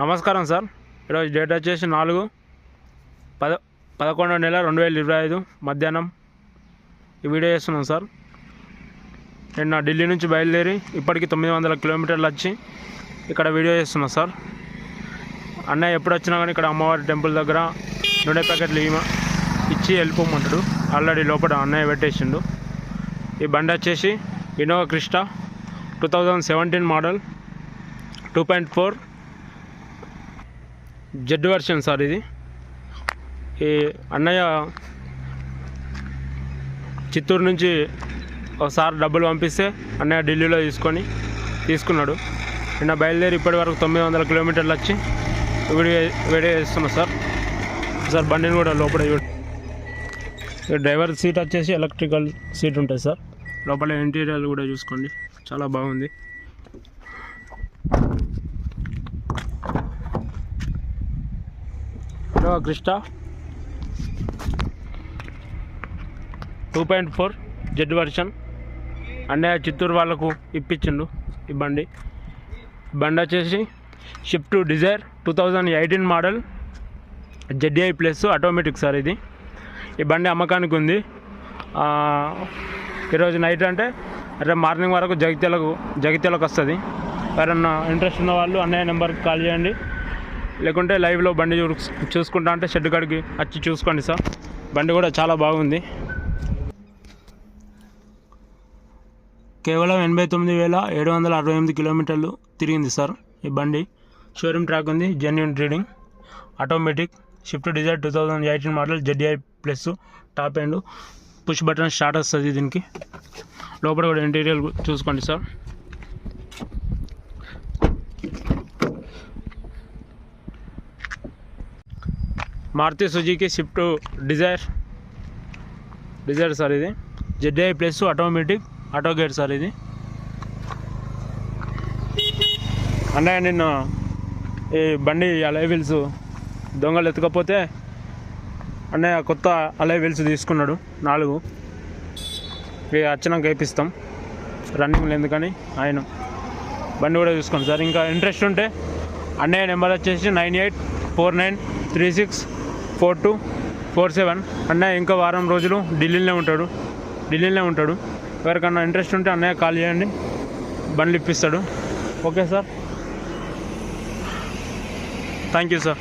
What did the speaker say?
నమస్కారం సార్. ఈరోజు డేట్ వచ్చేసి నాలుగు పద పదకొండో నెల రెండు వేల ఇరవై ఐదు మధ్యాహ్నం. ఈ వీడియో చేస్తున్నాం సార్. నిన్న ఢిల్లీ నుంచి బయలుదేరి ఇప్పటికి తొమ్మిది వందల కిలోమీటర్లు వచ్చి ఇక్కడ వీడియో చేస్తున్నాం సార్. అన్నయ్య ఎప్పుడు వచ్చినా కానీ ఇక్కడ అమ్మవారి టెంపుల్ దగ్గర నూనె ప్యాకెట్లు ఇచ్చి వెళ్ళిపోమంటాడు. ఆల్రెడీ లోపల అన్నయ్య పెట్టేసిండు. ఈ బండి వచ్చేసి Innova Crysta two thousand seventeen model two point four Z version sir ఇది. ఈ అన్నయ్య చిత్తూరు నుంచి ఒకసారి డబ్బులు పంపిస్తే అన్నయ్య ఢిల్లీలో తీసుకొని తీసుకున్నాడు. నిన్న బయలుదేరి ఇప్పటి వరకు తొమ్మిది వందల కిలోమీటర్లు వచ్చి వీడియో వీడియో చేస్తున్నా సార్. సార్ బండిని కూడా లోపల ఈ డ్రైవర్ సీట్ వచ్చేసి ఎలక్ట్రికల్ సీట్ ఉంటుంది సార్. లోపల ఇంటీరియర్ కూడా చూసుకోండి. చాలా బాగుంది. Hero Crysta two point four Z version. అన్నయ్య చిత్తూరు వాళ్ళకు ఇప్పించిండు ఈ బండి. ఈ బండి వచ్చేసి Swift Dzire two thousand eighteen model ZI plus automatic sir ఇది. ఈ బండి అమ్మకానికి ఉంది. ఈరోజు నైట్ అంటే రేపు మార్నింగ్ వరకు జగిత్యాలకు జగిత్యాలకు వస్తుంది. ఎవరన్నా ఇంట్రెస్ట్ ఉన్న వాళ్ళు అన్నయ్య నెంబర్కి కాల్ చేయండి. లేకుంటే లైవ్లో బండి చూసుకుంటా అంటే షెడ్ కాడికి వచ్చి చూసుకోండి సార్. బండి కూడా చాలా బాగుంది. కేవలం ఎనభై తొమ్మిది వేల ఏడు వందల అరవై ఎనిమిది కిలోమీటర్లు తిరిగింది సార్ ఈ బండి. షోరూమ్ ట్రాక్ ఉంది genuine reading automatic Swift Dzire two thousand eighteen model ZI plus top end push button start వస్తుంది దీనికి. లోపల కూడా ఇంటీరియర్ చూసుకోండి sir. Maruti Suzuki Swift Dzire Dzire sir ఇది ZI plus automatic auto gear sir ఇది అన్నయ్య నిన్న ఈ బండి అలై వీల్స్ దొంగలు ఎత్తుకపోతే అన్నయ్య కొత్త అలై వీల్స్ తీసుకున్నాడు నాలుగు ఇక వచ్చినాక వేపిస్తాం రన్నింగ్ ఎందుకని ఆయన బండి కూడా చూసుకోండి సార్ ఇంకా ఇంట్రెస్ట్ ఉంటే అన్నయ్య నెంబర్ వచ్చేసి nine eight four nine three six four two four seven. అన్నయ్య ఇంకా వారం రోజులు ఢిల్లీలోనే ఉంటాడు. ఢిల్లీలోనే ఉంటాడు. ఎవరికన్నా ఇంట్రెస్ట్ ఉంటే అన్నయ్య కాల్ చేయండి. బండ్లు ఇప్పిస్తాడు. Okay sir. Thank you sir.